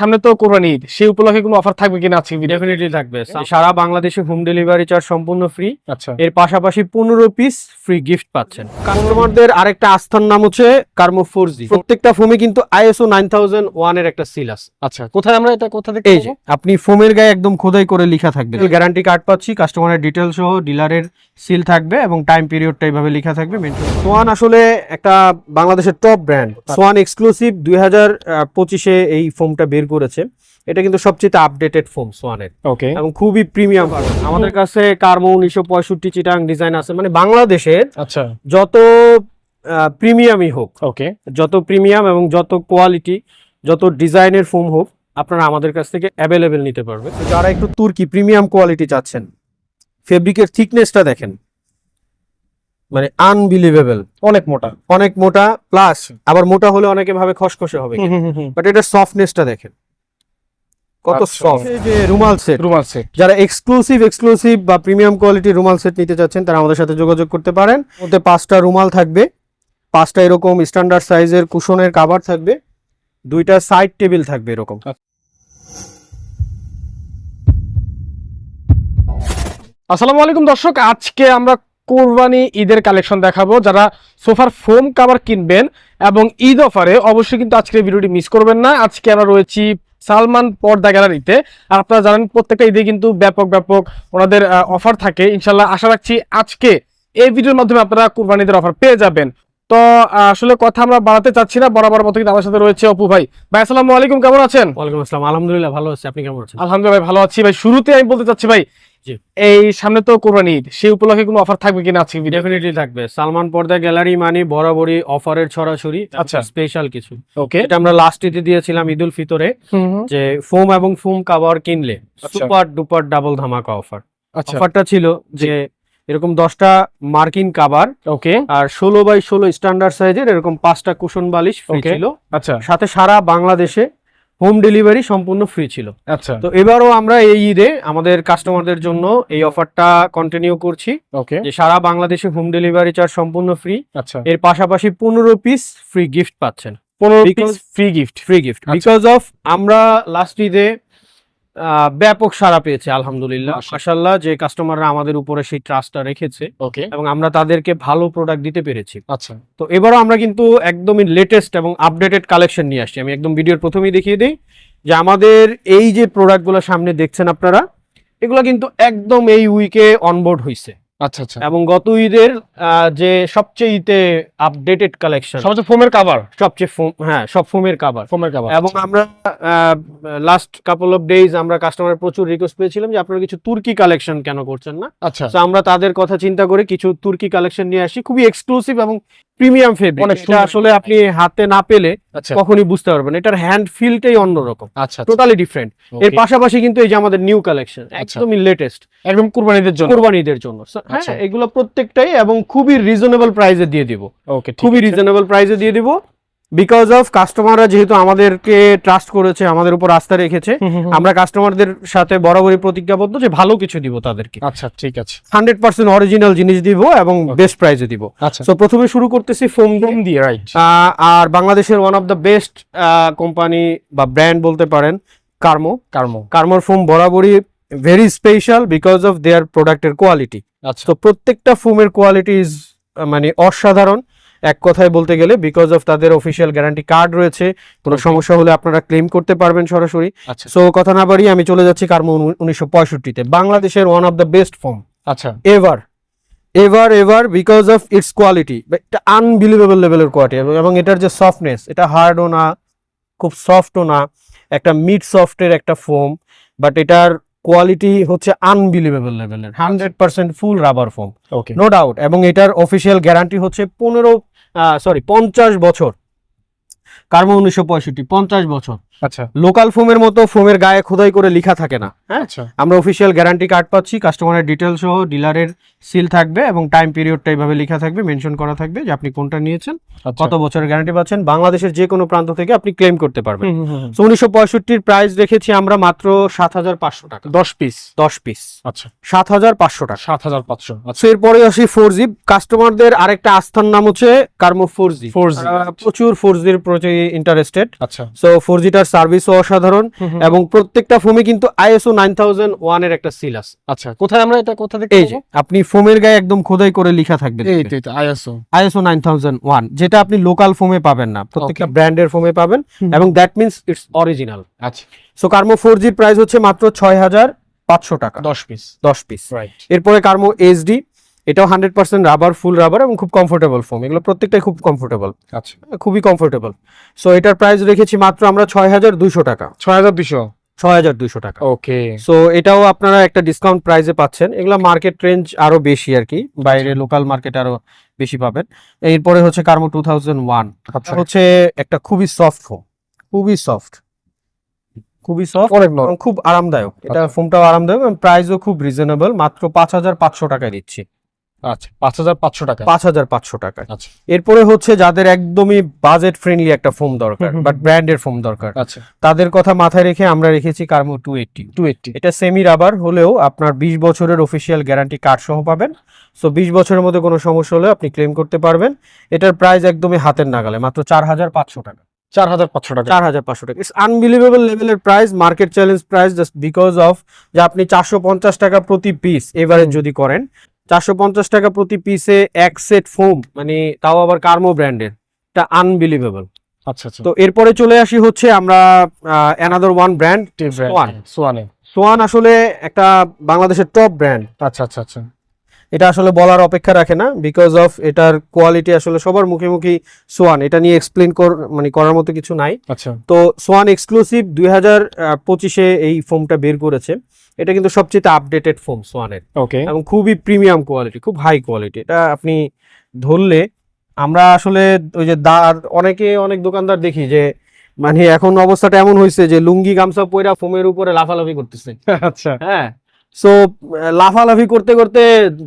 সামনে তো কোরবানি ঈদ সেই উপলক্ষে কোনো অফার থাকবে কিনা আজকে ডেফিনেটলি থাকবে। সারা বাংলাদেশে হোম ডেলিভারি চার্জ সম্পূর্ণ ফ্রি। আচ্ছা। এর পাশাপাশি পনেরো পিস ফ্রি গিফট পাচ্ছেন। কাস্টমারদের আরেকটা আস্থার নাম হচ্ছে কার্মো ফোর জি প্রত্যেকটা ফোমে কিন্তু আইএসও নাইন থাউজেন্ড ওয়ানের একটা সিল আছে। আচ্ছা কোথায় আমরা এটা কোথা থেকে এই যে আপনি ফোমের গায়ে একদম খোদাই করে লেখা থাকবে। গ্যারান্টি কার্ড পাচ্ছি কাস্টমারের ডিটেল সহ ডিলারের সিল থাকবে এবং টাইম পিরিয়ডটা এইভাবে লেখা থাকবে। সোয়ান আসলে একটা বাংলাদেশের টপ ব্র্যান্ড সোয়ান এক্সক্লুসিভ দুই হাজার পঁচিশে এই ফোমটা বের করেছে। এটা কিন্তু সবচেয়ে আপডেটেড ফোম সোয়ানের ওকে এবং খুবই প্রিমিয়াম আমাদের কাছে কার্মো উনিশশো পঁয়ষট্টি চিটাং ডিজাইন আছে। মানে বাংলাদেশের আচ্ছা। যত প্রিমিয়ামই হোক ওকে যত প্রিমিয়াম এবং যত কোয়ালিটি যত ডিজাইনের ফোম হোক আপনারা আমাদের কাছ থেকে অ্যাভেলেবেল নিতে পারবে যারা একটু তুর্কি প্রিমিয়াম কোয়ালিটি চাচ্ছেন ফেব্রিকের থিকনেসটা দেখেন। মানে আনবিলিভেবল অনেক মোটা। অনেক মোটা প্লাস আবার মোটা হলে অনেকে ভাবে খসখসে হবে। বাট এটা সফটনেসটা দেখেন। কত আচ্ছা। সফট যে রুমাল সেট রুমাল সেট যারা এক্সক্লুসিভ এক্সক্লুসিভ বা প্রিমিয়াম কোয়ালিটির রুমাল সেট নিতে চাচ্ছেন তারা আমাদের সাথে যোগাযোগ করতে পারেন। ওতে পাঁচটা রুমাল থাকবে। পাঁচটা এরকম স্ট্যান্ডার্ড সাইজের কুশনের কাভার থাকবে। দুইটা সাইড টেবিল থাকবে এরকম। আসসালামু আলাইকুম দর্শক আজকে আমরা কোরবানি ঈদের কালেকশন দেখাবো। যারা সোফার ফোম কাভার কিনবেন এবং ঈদ অফারে অবশ্যই কিন্তু আজকের ভিডিওটি মিস করবেন না। আজকে আমরা রয়েছি সালমান পর্দা গ্যালারিতে। আর আপনারা জানেন, প্রত্যেকটা ঈদে কিন্তু ব্যাপক ব্যাপক ওনাদের অফার থাকে। ইনশাল্লাহ আশা রাখছি আজকে এই ভিডিওর মাধ্যমে আপনারা কোরবানিদের অফার পেয়ে যাবেন। তো আসলে কথা আমরা বাড়াতে চাচ্ছি না বরাবর মতো কিন্তু আমার সাথে রয়েছে অপু ভাই। ভাই আসসালামু আলাইকুম কেমন আছেন? ওয়ালাইকুম আসসালাম। আলহামদুলিল্লাহ ভালো আছি। আপনি কেমন আছেন? আলহামদুলিল্লাহ ভাই ভালো আছি। ভাই শুরুতে আমি বলতে চাচ্ছি ভাই এই সামনে তো কোরবানি ঈদ সেই উপলক্ষে কোনো অফার থাকবে কিনা আজকে ডেফিনেটলি থাকবে। সালমান পর্দা গ্যালারি মানে বরাবরই অফারের ছড়াছড়ি আচ্ছা। স্পেশাল কিছু। ওকে এটা আমরা লাস্ট ঈদে দিয়েছিলাম ঈদুল ফিতরে যে ফোম এবং ফোম কাভার কিনলে। সুপার ডুপার ডাবল ধামাকা অফার আচ্ছা। অফারটা ছিল যে এরকম দশটা মার্কিন কাবার ওকে আর ষোলো বাই ষোলো স্ট্যান্ডার্ড সাইজের এরকম পাঁচটা কুশন বালিশ ছিল। আচ্ছা। সাথে সারা বাংলাদেশে হোম ডেলিভারি সম্পূর্ণ ফ্রি ছিল। আচ্ছা। তো এবারও আমরা এই ঈদে আমাদের কাস্টমারদের জন্য এই অফারটা কন্টিনিউ করছি। ওকে যে সারা বাংলাদেশে হোম ডেলিভারি চার্জ সম্পূর্ণ ফ্রি আচ্ছা। এর পাশাপাশি পনেরো পিস ফ্রি গিফট পাচ্ছেন। পনেরো piece free gift free gift. Because of আমরা লাস্ট ঈদে ব্যাপক সাড়া পেয়েছে আলহামদুলিল্লাহ। মাসাল্লাহ যে কাস্টমাররা আমাদের উপরে সেই ট্রাস্টটা রেখেছে ওকে এবং আমরা তাদেরকে ভালো প্রোডাক্ট দিতে পেরেছি। আচ্ছা। তো এবারও আমরা কিন্তু একদমই লেটেস্ট এবং আপডেটেড কালেকশন নিয়ে আসছি। আমি একদম ভিডিওর প্রথমেই দেখিয়ে দিই যে আমাদের এই যে প্রোডাক্টগুলো সামনে দেখছেন আপনারা এগুলো কিন্তু একদম এই উইকে অনবোর্ড হয়েছে আচ্ছা আচ্ছা। এবং গত ঈদের যে সবচেয়ে ঈতে আপডেটেড কালেকশন সবচেয়ে ফোমের কাভার সবচেয়ে ফোম হ্যাঁ সব ফোমের কাভার ফোমের কাভার এবং আমরা লাস্ট কাপল অফ ডেজ আমরা কাস্টমার প্রচুর রিকোয়েস্ট পেয়েছিলাম যে আপনারা কিছু তুর্কি কালেকশন কেন করছেন না? আচ্ছা। তো আমরা তাদের কথা চিন্তা করে কিছু তুর্কি কালেকশন নিয়ে আসি। খুবই এক্সক্লুসিভ এবং প্রিমিয়াম ফেব্রিক এটা আসলে আপনি হাতে না পেলে আচ্ছা। কখনই বুঝতে পারবেন এটার হ্যান্ড ফিলটাই অন্যরকম। আচ্ছা টোটালি ডিফারেন্ট এর পাশাপাশি কিন্তু এই যে আমাদের নিউ কালেকশন আচ্ছা। একদমই লেটেস্ট একদম কুরবানিদের জন্য। কোরবানিদের জন্য। হ্যাঁ আচ্ছা। এগুলো প্রত্যেকটাই এবং খুবই রিজনেবল প্রাইসে দিয়ে দিব। ওকে খুবই রিজনেবল প্রাইসে দিয়ে দিব। বিকজ অফ কাস্টমাররা যেহেতু আমাদেরকে ট্রাস্ট করেছে আমাদের উপর আস্থা রেখেছে আমরা কাস্টমারদের সাথে বরাবরই প্রতিজ্ঞাবদ্ধ যে ভালো কিছু দিব তাদেরকে। আচ্ছা ঠিক আছে। হান্ড্রেড পার্সেন্ট অরিজিনাল জিনিস দিব এবং. বেস্ট প্রাইসে দিব। আচ্ছা। তো প্রথমে শুরু করতেছি ফোম ফোম দিয়ে। রাইট আর বাংলাদেশের one of the best company বা ব্র্যান্ড বলতে পারেন কার্মো কার্মো কার্মোর ফোম বরাবরই very special because of their প্রোডাক্টের কোয়ালিটি আচ্ছা। তো প্রত্যেকটা ফোমের কোয়ালিটি ইজ মানে অসাধারণ। এক কথায় বলতে গেলে বিকজ অফ তাদের অফিসিয়াল গ্যারান্টি কার্ড রয়েছে। কোনো সমস্যা হলে আপনারা ক্লেম করতে পারবেন সরাসরি। আচ্ছা। সো কথা না বাড়িয়ে আমি চলে যাচ্ছি কার্মো উনিশশো পঁয়ষট্টিতে। বাংলাদেশের one of the best foam আচ্ছা। Ever ever ever because of its quality এটা আনবিলিভেবল লেভেলের কোয়ালিটি এবং এটার যে সফটনেস এটা হার্ডও না খুব সফটও না। একটা মিড সফটের একটা ফোম বাট এটার কোয়ালিটি হচ্ছে আনবিলিভেবল লেভেলের hundred percent full rubber foam okay no doubt এবং এটার অফিসিয়াল গ্যারান্টি হচ্ছে পনেরো সরি পঞ্চাশ বছর কার্বন উনিশশো পঁয়ষট্টি পঞ্চাশ বছর। আচ্ছা। লোকাল ফোমের মতো ফোমের গায়ে খোদাই করে লেখা থাকে না। হ্যাঁ? আচ্ছা। আমরা অফিসিয়াল গ্যারান্টি কার্ড পাচ্ছি কাস্টমারের ডিটেল সহ ডিলারের সিল থাকবে এবং টাইম পিরিয়ডটা এইভাবে লেখা থাকবে মেনশন করা থাকবে যে আপনি কোনটা নিয়েছেন আচ্ছা। কত বছরের গ্যারান্টি পাচ্ছেন বাংলাদেশের যে কোনো প্রান্ত থেকে আপনি ক্লেম করতে পারবেন। তো উনিশশো পঁয়ষট্টির প্রাইস রেখেছি আমরা মাত্র সাত হাজার পাঁচশো টাকা। দশ পিস দশ পিস আচ্ছা। সাত হাজার পাঁচশো টাকা। সাত হাজার পাঁচশো আচ্ছা। এরপরে আসি ফোর জি কাস্টমারদের আরেকটা আস্থার নাম হচ্ছে কার্মো ফোর জি ফোর জি প্রচুর ফোর জির প্রতি ইন্টারেস্টেড আচ্ছা। সো ফোর জিটার সার্ভিসও অসাধারণ এবং প্রত্যেকটা ফোমে কিন্তু আইএসও নাইন থাউজেন্ড ওয়ানের একটা সিল আছে। আচ্ছা কোথায় আমরা এটা কোথা থেকে এই যে আপনি ফোমের গায়ে একদম খোদাই করে লেখা থাকবে এই তো ISO. ISO nine thousand one যেটা আপনি লোকাল ফোমে পাবেন না প্রত্যেকটা ব্র্যান্ডের ফোমে পাবেন এবং দ্যাট মিনস ইটস অরিজিনাল আচ্ছা। সো কার্মো ফোর জির প্রাইস হচ্ছে মাত্র ছয় হাজার পাঁচশো টাকা। 10 পিস দশ পিস রাইট এরপরে কার্মো এইচডি এটাও hundred percent rubber full rubber এবং খুব কমফোর্টেবল ফোম এগুলো প্রত্যেকটাই খুব কমফোর্টেবল আচ্ছা। খুবই কমফোর্টেবল সো এটার প্রাইস রেখেছি মাত্র আমরা ছয় হাজার দুইশো টাকা। 6200 ছয় হাজার দুইশো টাকা। ওকে সো এটাও আপনারা একটা ডিসকাউন্ট প্রাইসে পাচ্ছেন। এগুলো মার্কেট রেঞ্জ আরও বেশি আর কি। বাইরে লোকাল মার্কেট আরও বেশি পাবেন। এরপরে হচ্ছে কার্মো টু থাউজেন্ড ওয়ান আচ্ছা। হচ্ছে একটা খুবই সফট ফোম খুবই সফট খুবই সফট অনেক নরম। খুব আরামদায়ক। এটা আচ্ছা। ফোমটাও আরামদায়ক এবং প্রাইসও খুব রিজনেবল মাত্র পাঁচ হাজার পাঁচশো টাকায় দিচ্ছি। আচ্ছা 5500 টাকা। পাঁচ হাজার পাঁচশো টাকায় আচ্ছা। এরপরে হচ্ছে যাদের একদমই বাজেট ফ্রেন্ডলি একটা ফোম দরকার বাট ব্র্যান্ডের ফোম দরকার। আচ্ছা। তাদের কথা মাথায় রেখে আমরা রেখেছি কার্মো টু এইটটি 280 এটা সেমি রাবার হলেও আপনার বিশ বছরের অফিসিয়াল গ্যারান্টি কার্ড সহ পাবেন। সো বিশ বছরের মধ্যে কোনো সমস্যা হলে আপনি ক্লেম করতে পারবেন। এটার প্রাইস একদমই হাতের নাগালে মাত্র চার হাজার পাঁচশো টাকা। 4500 টাকা। চার হাজার পাঁচশো টাকা। ইটস আনবিলিভেবল লেভেলের price market challenge price just because of যে আপনি চারশো পঞ্চাশ টাকা প্রতি পিস এভারেজ যদি করেন চারশো পঞ্চাশ টাকা প্রতি পিসে এক সেট ফোম মানে তাও আবার কার্মো ব্র্যান্ডের এটা আনবিলিভেবল আচ্ছা আচ্ছা। তো এরপরে চলে আসি হচ্ছে আমরা অ্যানাদার ওয়ান ব্র্যান্ড সোয়ান। সোয়ানে সোয়ান আসলে একটা বাংলাদেশের টপ ব্র্যান্ড আচ্ছা আচ্ছা আচ্ছা। এটা আসলে বলার অপেক্ষা রাখে না বিকজ অফ এটার কোয়ালিটি আসলে সবার মুখে মুখে সোয়ান। এটা নিয়ে এক্সপ্লেন কর মানে করার মতো কিছু নাই। আচ্ছা। তো সোয়ান এক্সক্লুসিভ দুই হাজার পঁচিশে এই ফোমটা বের করেছে। এটা কিন্তু সবচেয়ে আপডেটেড ফোম সোয়ানের। ওকে এবং খুবই প্রিমিয়াম কোয়ালিটি খুব হাই কোয়ালিটি এটা আপনি ধরলে আমরা আসলে ওই যে দার অনেকে অনেক দোকানদার দেখি যে মানে এখন অবস্থাটা এমন হয়েছে যে লুঙ্গি গামছা পয়রা ফোমের উপরে লাফালাফি করতেছে। আচ্ছা। হ্যাঁ। সো লাফালাফি করতে করতে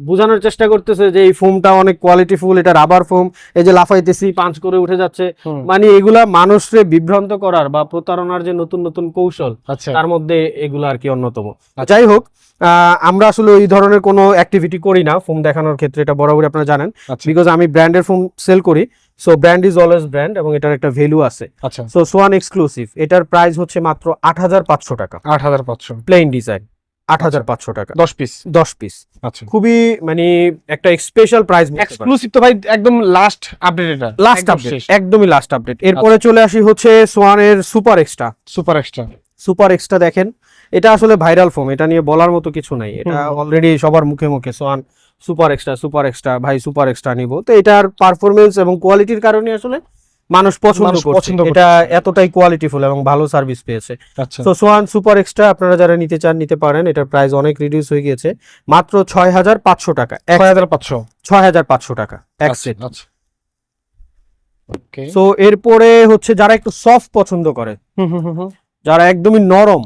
বোঝানোর চেষ্টা করতেছে যে এই ফোমটা অনেক কোয়ালিটি ফুল এটা রাবার ফোম এই যে লাফাইতেছি পাঁচ করে উঠে যাচ্ছে। মানে এগুলা মানুষকে বিভ্রান্ত করার বা প্রতারণার যে নতুন নতুন কৌশল আচ্ছা। তার মধ্যে এগুলো আর কি অন্যতম। যাই হোক আহ, আমরা আসলে ওই ধরনের কোনো অ্যাক্টিভিটি করি না। ফোম দেখানোর ক্ষেত্রে এটা বরাবরই আপনারা জানেন। আচ্ছা। বিকজ আমি ব্র্যান্ডের ফোম সেল করি। So brand is always brand এবং এটার একটা ভ্যালু আছে। আচ্ছা। সো সোয়ান এক্সক্লুসিভ এটার প্রাইস হচ্ছে মাত্র আট হাজার পাঁচশো টাকা। 8500 প্লেন ডিজাইন আট হাজার পাঁচশো টাকা। 10 পিস দশ পিস আচ্ছা। খুবই মানে একটা স্পেশাল প্রাইস এক্সক্লুসিভ তো ভাই একদম লাস্ট আপডেট এটা। লাস্ট আপডেট একদমই লাস্ট আপডেট এরপরে চলে আসি হচ্ছে সোয়ানের super extra super extra super extra দেখেন এটা আসলে ভাইরাল ফোম এটা নিয়ে বলার মতো কিছু নাই। এটা অলরেডি সবার মুখে মুখে Swan super extra super extra ভাই সুপার এক্সট্রা নিব। তো এটার পারফরমেন্স এবং কোয়ালিটির কারণে আসলে মানুষ পছন্দ করছে। পছন্দ এটা এতটাই কোয়ালিটিফুল এবং ভালো সার্ভিস পেয়েছে। আচ্ছা। তো সোয়ান সুপার এক্সট্রা আপনারা যারা নিতে চান নিতে পারেন। এটার প্রাইস অনেক রিডিউস হয়ে গিয়েছে। মাত্র ছয় হাজার পাঁচশো টাকা। এক 6500 ছয় হাজার পাঁচশো টাকা। এক সেট আচ্ছা। সো এরপরে হচ্ছে যারা একটু সফট পছন্দ করে যারা একদমই নরম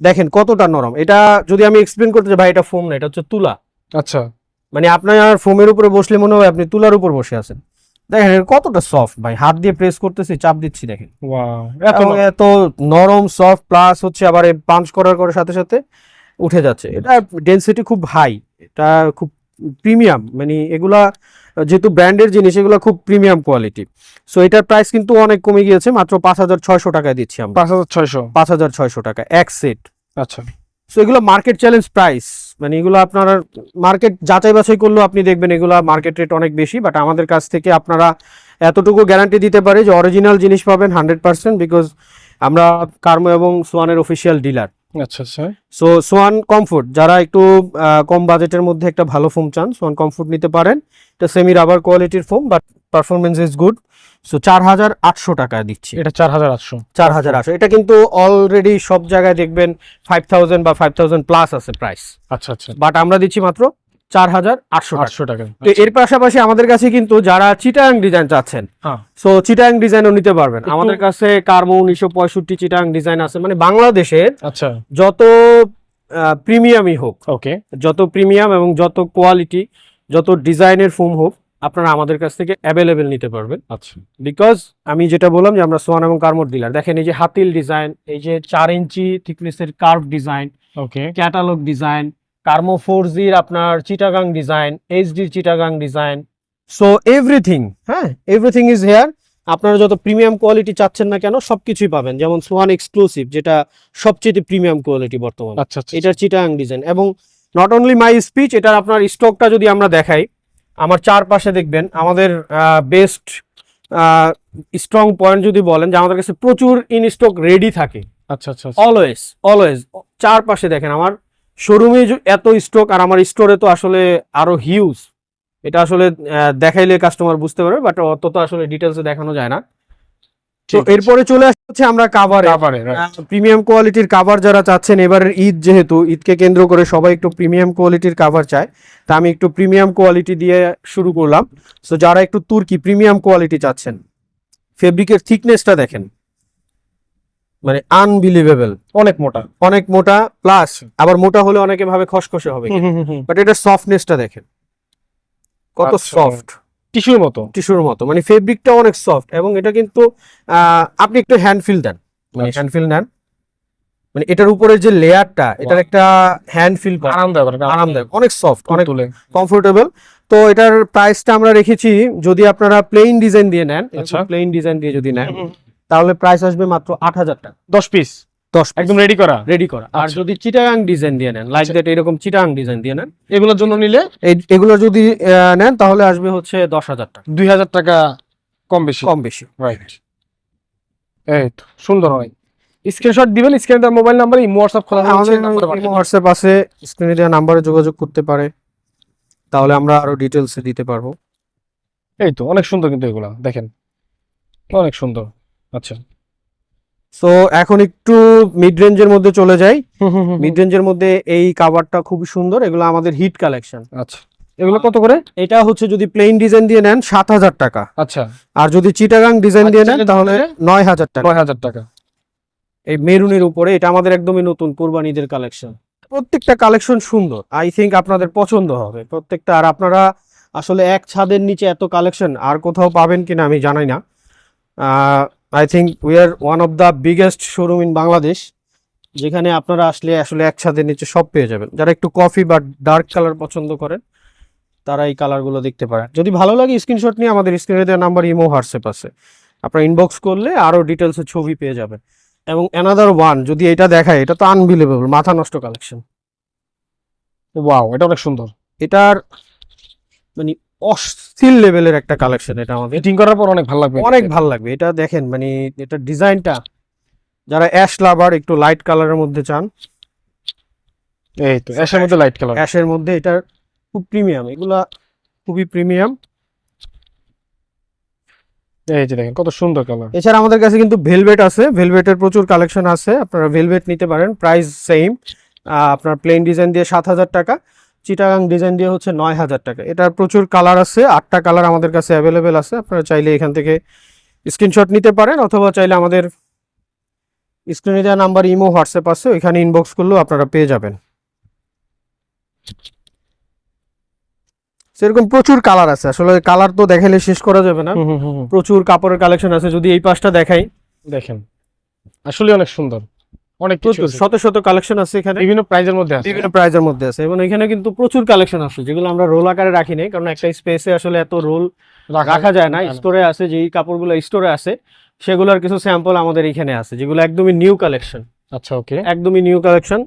দেখেন কতটা নরম। এটা যদি আমি এক্সপ্লেন করতে চাই ভাই এটা ফোম না এটা হচ্ছে তুলা। আচ্ছা। মানে আপনার ফোমের উপরে বসলে মনে হয় আপনি তুলার উপর বসে আছেন। দেখেন কতটা সফট ভাই। হাত দিয়ে প্রেস করতেছি চাপ দিচ্ছি দেখেন। এত নরম সফট প্লাস হচ্ছে আবার পাঞ্চ করার করার সাথে সাথে উঠে যাচ্ছে। এটা ডেনসিটি খুব হাই এটা খুব প্রিমিয়াম মানে এগুলা যেহেতু ব্র্যান্ডের জিনিস এগুলো খুব প্রিমিয়াম কোয়ালিটি সো এটার প্রাইস কিন্তু অনেক কমে গিয়েছে মাত্র পাঁচ হাজার ছয়শো টাকায় দিচ্ছি আমরা। 5600 পাঁচ হাজার ছয়শো টাকা এক সেট আচ্ছা। সো এগুলো মার্কেট চ্যালেঞ্জ প্রাইস মানে এগুলো আপনার মার্কেট যাচাই বাছাই করলেও আপনি দেখবেন এগুলো মার্কেট রেট অনেক বেশি বাট আমাদের কাছ থেকে আপনারা এতটুকু গ্যারান্টি দিতে পারে যে অরিজিনাল জিনিস পাবেন হান্ড্রেড পার্সেন্ট বিকজ আমরা কার্মো এবং সোয়ানের অফিসিয়াল ডিলার আচ্ছা আচ্ছা। সো সোয়ান কমফোর্ট যারা একটু কম বাজেটের মধ্যে একটা ভালো ফোম চান সোয়ান কমফোর্ট নিতে পারেন। এটা সেমি রাবার কোয়ালিটির foam but performance is good so চার হাজার আটশো টাকা দিচ্ছি। এটা 4800 চার হাজার আটশো। এটা কিন্তু অলরেডি সব জায়গায় দেখবেন ফাইভ থাউজেন্ড বা ফাইভ থাউজেন্ড প্লাস আছে প্রাইস আচ্ছা আচ্ছা। বাট আমরা দিচ্ছি মাত্র চার হাজার আটশো আটশো টাকা। তো এর পাশাপাশি আমাদের কাছে কিন্তু যারা চিটাং ডিজাইন চাচ্ছেন হ্যাঁ। সো চিটাং ডিজাইনও নিতে পারবেন। আমাদের কাছে কার্মো উনিশশো পঁয়ষট্টি চিটাং ডিজাইন আছে। মানে বাংলাদেশের আচ্ছা। যত প্রিমিয়ামই হোক ওকে যত প্রিমিয়াম এবং যত কোয়ালিটি যত ডিজাইনের ফোম হোক আপনারা আমাদের কাছ থেকে অ্যাভেলেবেল নিতে পারবেন। আচ্ছা। বিকজ আমি যেটা বললাম যে আমরা সোয়ান এবং কার্মোর ডিলার দেখেন এই যে হাতিল ডিজাইন এই যে চার inch থিকনেসের curve design okay catalog design Karmo four জির আপনার Chittagong design HD Chittagong design so everything হ্যাঁ এভরিথিং ইজ হেয়ার আপনারা যত প্রিমিয়াম কোয়ালিটি চাচ্ছেন না কেন সবকিছুই পাবেন। যেমন সোয়ান এক্সক্লুসিভ যেটা সবচেয়ে প্রিমিয়াম কোয়ালিটি বর্তমানে। আচ্ছা আচ্ছা এটার চিটাং ডিজাইন এবং নট অনলি মাই স্পিচ এটার আপনার স্টকটা যদি আমরা দেখাই আমার চারপাশে দেখবেন আমাদের বেস্ট স্ট্রং পয়েন্ট যদি বলেন যে আমাদের কাছে প্রচুর ইন স্টক রেডি থাকে। আচ্ছা আচ্ছা অলওয়েজ অলওয়েজ চারপাশে দেখেন আমার শোরুমে এত স্টক আর আমার স্টোরে তো আসলে আরও হিউজ এটা আসলে দেখাইলে কাস্টমার বুঝতে পারবে বাট অত তো আসলে ডিটেলসে দেখানো যায় না। তো এরপরে চলে আসছে আমরা কাভারে কাভারে প্রিমিয়াম কোয়ালিটির কাভার যারা চাচ্ছেন এবারের ঈদ যেহেতু ঈদকে কেন্দ্র করে সবাই একটু প্রিমিয়াম কোয়ালিটির কাভার চায়। তা আমি একটু প্রিমিয়াম কোয়ালিটি দিয়ে শুরু করলাম। সো যারা একটু তুর্কি প্রিমিয়াম কোয়ালিটি চাচ্ছেন ফেব্রিকের থিকনেসটা দেখেন। মানে আনবিলিভেবল অনেক মোটা। অনেক মোটা প্লাস আবার মোটা হলে অনেকে ভাবে খসখসে হবে বাট এটা সফটনেসটা দেখেন। কত আচ্ছা। সফট টিস্যুর মতো? টিস্যুর মতো মানে ফেব্রিকটা অনেক সফট এবং এটা কিন্তু আপনি একটু হ্যান্ড ফিল দেন মানে আচ্ছা। হ্যান্ড ফিল নেন। মানে এটার উপরে যে লেয়ারটা এটার একটা হ্যান্ড ফিল আরামদায়ক আরামদায়ক অনেক সফট অনেক তুলে। কমফোর্টেবল তো এটার প্রাইসটা আমরা রেখেছি যদি আপনারা প্লেন ডিজাইন দিয়ে নেন আচ্ছা। প্লেন ডিজাইন দিয়ে যদি নেন তাহলে প্রাইস আসবে মাত্র আট হাজার টাকা। দশ পিস দশ একদম রেডি করা? রেডি করা। আর আচ্ছা। যদি চিটাগাং ডিজাইন দিয়ে নেন লাইক আচ্ছা। দ্যাট এরকম চিটাগাং ডিজাইন দিয়ে নেন এগুলোর জন্য নিলে? এই এগুলো যদি নেন তাহলে আসবে হচ্ছে দশ হাজার টাকা। দুই হাজার টাকা কম বেশি। কম বেশি। রাইট এই তো সুন্দর হয়। স্ক্রিনশট দিবেন স্ক্রিনে দেওয়া মোবাইল নাম্বার ইমো হোয়াটসঅ্যাপ খোলা হোয়াটসঅ্যাপ আছে স্ক্রিনে দেওয়া নাম্বারে যোগাযোগ করতে পারে। তাহলে আমরা আরও ডিটেলস দিতে পারব। এই তো অনেক সুন্দর কিন্তু এগুলা দেখেন। অনেক সুন্দর। আচ্ছা। সো এখন একটু মিড রেঞ্জের মধ্যে চলে যাই। মিড রেঞ্জের মধ্যে এই কাভারটা খুবই সুন্দর এগুলো আমাদের হিট কালেকশন আচ্ছা। এগুলো কত করে? এটা হচ্ছে যদি প্লেন ডিজাইন দিয়ে নেন সাত হাজার টাকা। আচ্ছা। আর যদি চিটাগাং ডিজাইন দিয়ে নেন তাহলে দিলে? নয় হাজার টাকা। নয় হাজার টাকা। এই মেরুনের উপরে এটা আমাদের একদমই নতুন কোরবানিদের কালেকশন প্রত্যেকটা কালেকশন সুন্দর। আই থিঙ্ক আপনাদের পছন্দ হবে। প্রত্যেকটা আর আপনারা আসলে এক ছাদের নিচে এত কালেকশন আর কোথাও পাবেন কিনা আমি জানাই না। I think we are one of the biggest showroom in Bangladesh যেখানে আপনারা আসলে আসলে এক ছাদের নিচে সব পেয়ে যাবেন। যারা একটু কফি বা ডার্ক কালার পছন্দ করেন তারা এই কালারগুলো দেখতে পারেন। যদি ভালো লাগে স্ক্রিনশট নিয়ে আমাদের স্ক্রিনে দেওয়া নাম্বার ইমো হোয়াটসঅ্যাপ আছে। আপনারা ইনবক্স করলে আরও ডিটেলসে ছবি পেয়ে যাবেন। এবং অ্যানাদার ওয়ান যদি এটা দেখায় এটা তো আনবিলিভেবল মাথা নষ্ট কালেকশন ওয়াও এটা অনেক সুন্দর। এটার মানে অস্থির লেভেলের একটা কালেকশন এটা আমাদের। ফিটিং করার পর অনেক ভালো লাগবে অনেক ভালো লাগবে। এটা দেখেন মানে এটা ডিজাইনটা যারা অ্যাশ লাভার একটু লাইট কালারের মধ্যে চান। এই তো অ্যাশের মধ্যে লাইট কালার অ্যাশের মধ্যে এটা খুব প্রিমিয়াম এগুলা খুবই প্রিমিয়াম এই যে দেখেন কত সুন্দর কালার এছাড়া আমাদের কাছে কিন্তু ভেলভেট আছে ভেলভেটের প্রচুর কালেকশন আছে। আপনারা ভেলভেট নিতে পারেন প্রাইস সেম আপনার প্লেন ডিজাইন দিয়ে সাত হাজার টাকা। চিটাগাং ডিজাইন দিয়ে হচ্ছে নয় হাজার টাকা। এটার প্রচুর কালার আছে আটটা কালার আমাদের কাছে অ্যাভেলেবেল আছে। আপনারা চাইলে এখান থেকে স্ক্রিনশট নিতে পারেন অথবা চাইলে আমাদের স্ক্রিনে দেওয়া নাম্বার ইমো হোয়াটসঅ্যাপ আছে ওইখানে ইনবক্স করলেও আপনারা পেয়ে যাবেন। সেরকম প্রচুর কালার আছে আসলে কালার তো দেখাইলে শেষ করা যাবে না। প্রচুর কাপড়ের কালেকশন আছে যদি এই পাশটা দেখাই। দেখেন আসলে অনেক সুন্দর। অনেক কিছু প্রচুর শত শত কালেকশন আছে এখানে। বিভিন্ন প্রাইজের মধ্যে আছে। বিভিন্ন প্রাইজের মধ্যে আছে। এবং এখানে কিন্তু প্রচুর কালেকশন আছে যেগুলো আমরা রোল আকারে রাখি নাই কারণ একটা স্পেসে আসলে এত রোল রাখা যায় না। স্টোরে আছে যেই কাপড়গুলো স্টোরে আছে সেগুলোর কিছু স্যাম্পল আমাদের এখানে আছে যেগুলো একদমই নিউ কালেকশন আচ্ছা ওকে একদমই নিউ কালেকশন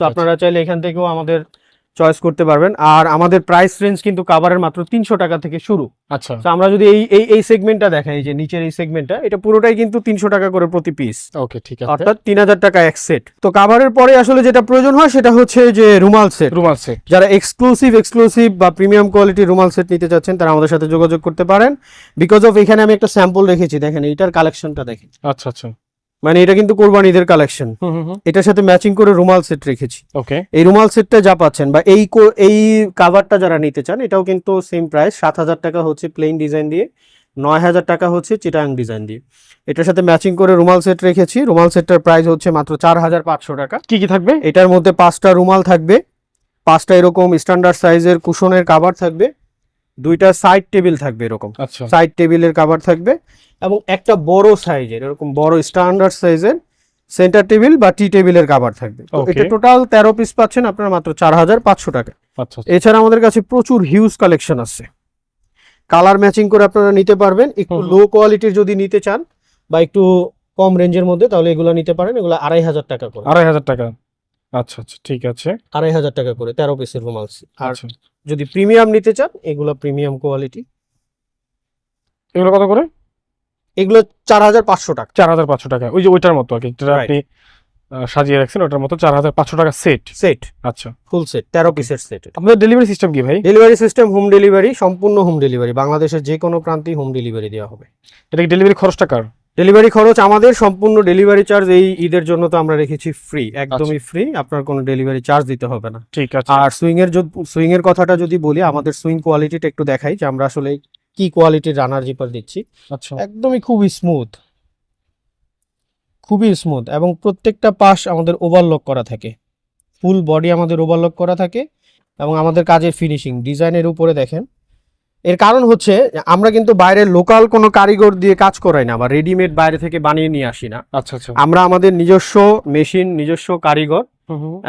আপনারা চাইলে এখান থেকেও আমাদের চয়েস করতে পারবেন। আর আমাদের প্রাইস রেঞ্জ কিন্তু কাভারের মাত্র তিনশো টাকা থেকে শুরু। আচ্ছা। তো আমরা যদি এই এই এই সেগমেন্টটা দেখাই এই যে নিচের এই সেগমেন্টটা এটা পুরোটাই কিন্তু তিনশো টাকা করে প্রতি পিস ওকে ঠিক আছে। অর্থাৎ তিন হাজার টাকা এক সেট তো কাভারের পরে আসলে যেটা প্রয়োজন হয় সেটা হচ্ছে যে রুমাল সেট রুমাল সেট যারা এক্সক্লুসিভ এক্সক্লুসিভ বা প্রিমিয়াম কোয়ালিটির রুমাল সেট নিতে চাচ্ছেন তারা আমাদের সাথে যোগাযোগ করতে পারেন। বিকজ অফ এখানে আমি একটা স্যাম্পল রেখেছি দেখেন এইটার কালেকশনটা দেখেন। আচ্ছা আচ্ছা। মানে এটা কিন্তু কোরবানিদের কালেকশন হুম হুম এটার সাথে ম্যাচিং করে রুমাল সেট রেখেছি। ওকে এই রুমাল সেটটা যা পাচ্ছেন বা এই এই কাভারটা যারা নিতে চান এটাও কিন্তু সেম প্রাইস সাত হাজার টাকা হচ্ছে প্লেন ডিজাইন দিয়ে নয় হাজার টাকা হচ্ছে চিটাং ডিজাইন দিয়ে। এটার সাথে ম্যাচিং করে রুমাল সেট রেখেছি। রুমাল সেটটার প্রাইস হচ্ছে মাত্র চার হাজার পাঁচশো টাকা। কি কি থাকবে? এটার মধ্যে পাঁচটা রুমাল থাকবে পাঁচটা এরকম স্ট্যান্ডার্ড সাইজের কুশনের কাভার থাকবে। দুইটা সাইড টেবিল থাকবে এরকম। সাইড টেবিলের কাভার থাকবে এবং একটা বড় সাইজের এরকম বড় স্ট্যান্ডার্ড সাইজের সেন্টার টেবিল বা টি টেবিলের কাভার থাকবে। এটা টোটাল তেরো পিস পাচ্ছেন আপনারা মাত্র চার হাজার পাঁচশো টাকা। আচ্ছা আচ্ছা। এছাড়া আমাদের কাছে প্রচুর হিউজ কালেকশন আছে। কালার ম্যাচিং করে আপনারা নিতে পারবেন। একটু। লো কোয়ালিটির যদি নিতে চান বা একটু কম রেঞ্জের মধ্যে তাহলে এগুলো নিতে পারেন। এগুলো আড়াই হাজার টাকা করে। আড়াই হাজার টাকা। আচ্ছা আচ্ছা ঠিক আছে। আড়াই হাজার টাকা করে তেরো পিসের রুমাল আর আচ্ছা। যদি প্রিমিয়াম নিতে চান এগুলো প্রিমিয়াম কোয়ালিটি। এগুলো কত করে? এগুলো চার হাজার পাঁচশো টাকা। চার হাজার পাঁচশো টাকা। ওই যে ওইটার মতো আর কি যেটা. আপনি সাজিয়ে রাখছেন ওটার মতো চার হাজার পাঁচশো টাকা সেট। সেট। আচ্ছা। ফুল সেট তেরো পিসের সেট আপনাদের ডেলিভারি সিস্টেম কি ভাই? ডেলিভারি সিস্টেম হোম ডেলিভারি সম্পূর্ণ হোম ডেলিভারি। বাংলাদেশের যে কোনো প্রান্তেই হোম ডেলিভারি দেওয়া হবে। এটা কি ডেলিভারি খরচটা কার? ডেলিভারি খরচ আমাদের সম্পূর্ণ ডেলিভারি চার্জ এই ঈদের জন্য তো আমরা রেখেছি ফ্রি একদমই আচ্ছা। ফ্রি আপনার কোনো ডেলিভারি চার্জ দিতে হবে না। ঠিক আছে। আর সুইং এর সুইং এর কথাটা যদি বলি আমাদের সুইং কোয়ালিটিটা একটু দেখাই যে আমরা আসলে কি কোয়ালিটির রানার জিপার দিচ্ছি। আচ্ছা। একদমই খুবই স্মুথ খুবই স্মুথ এবং প্রত্যেকটা পাশ আমাদের ওভারলক করা থাকে। ফুল বডি আমাদের ওভারলক করা থাকে এবং আমাদের কাজের ফিনিশিং ডিজাইনের উপরে দেখেন। এর কারণ হচ্ছে আমরা কিন্তু বাইরের লোকাল কোনো কারিগর দিয়ে কাজ করাই না বা রেডিমেড বাইরে থেকে বানিয়ে নিয়ে আসি না। আচ্ছা আচ্ছা। আমরা আমাদের নিজস্ব মেশিন নিজস্ব কারিগর।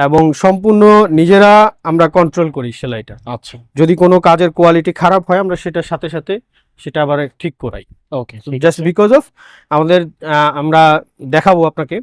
এবং সম্পূর্ণ নিজেরা আমরা কন্ট্রোল করি সেলাইটা। আচ্ছা। যদি কোনো কাজের কোয়ালিটি খারাপ হয় আমরা সেটার সাথে সাথে সেটা আবার ঠিক করাই। ওকে জাস্ট বিকজ অফ আমাদের আমরা দেখাবো আপনাকে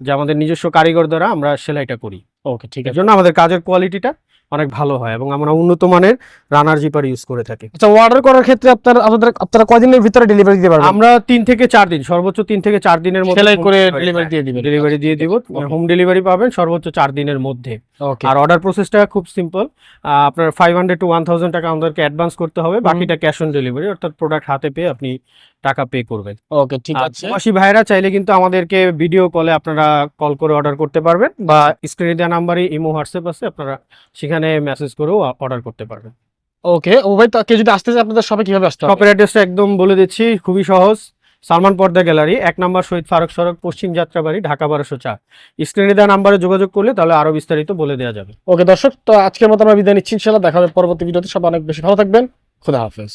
যে আমাদের নিজস্ব কারিগর দ্বারা আমরা সেলাইটা করি। ওকে ঠিক আছে। জন্য আমাদের কাজের কোয়ালিটিটা অনেক ভালো হয় এবং আমরা উন্নত মানের রানার জিপার ইউজ করে থাকি। আচ্ছা অর্ডার করার ক্ষেত্রে আপনার আপনাদের আপনারা কয়দিনের ভিতরে ডেলিভারি দিতে পারবেন? আমরা তিন থেকে চার দিন সর্বোচ্চ তিন থেকে চার দিনের মধ্যে সেলাই করে ডেলিভারি দিয়ে দিবেন। ডেলিভারি দিয়ে দিব। হোম ডেলিভারি পাবেন সর্বোচ্চ চার দিনের মধ্যে। ওকে আর অর্ডার প্রসেসটা খুব সিম্পল আপনার five hundred to one thousand টাকা আমাদেরকে অ্যাডভান্স করতে হবে। বাকিটা ক্যাশ অন ডেলিভারি অর্থাৎ প্রোডাক্ট হাতে পেয়ে আপনি টাকা পে করবেন। ওকে ঠিক আছে। প্রবাসী ভাইরা চাইলে কিন্তু আমাদেরকে ভিডিও কলে আপনারা কল করে অর্ডার করতে পারবেন বা স্ক্রিনে দেওয়া নাম্বারে ইমো হোয়াটসঅ্যাপ আছে আপনারা সেখানে মেসেজ করেও অর্ডার করতে পারবেন। ওকে ও ভাই কেউ যদি আসতে চায় আপনাদের সবাই কীভাবে আসতে হবে? অ্যাড্রেসটা একদম বলে দিচ্ছি খুবই সহজ। সালমান পর্দা গ্যালারি এক নম্বর শহীদ ফারুক সড়ক পশ্চিম যাত্রাবাড়ি ঢাকা বারোশো চার। স্ক্রিনে দেওয়া নাম্বারে যোগাযোগ করলে তাহলে আরও বিস্তারিত বলে দেওয়া যাবে। ওকে দর্শক তো আজকের মতো আমরা বিদায় নিচ্ছি ইনশাল্লাহ দেখা হবে পরবর্তী ভিডিওতে। সব অনেক বেশি ভালো থাকবেন। খুদা হাফেজ।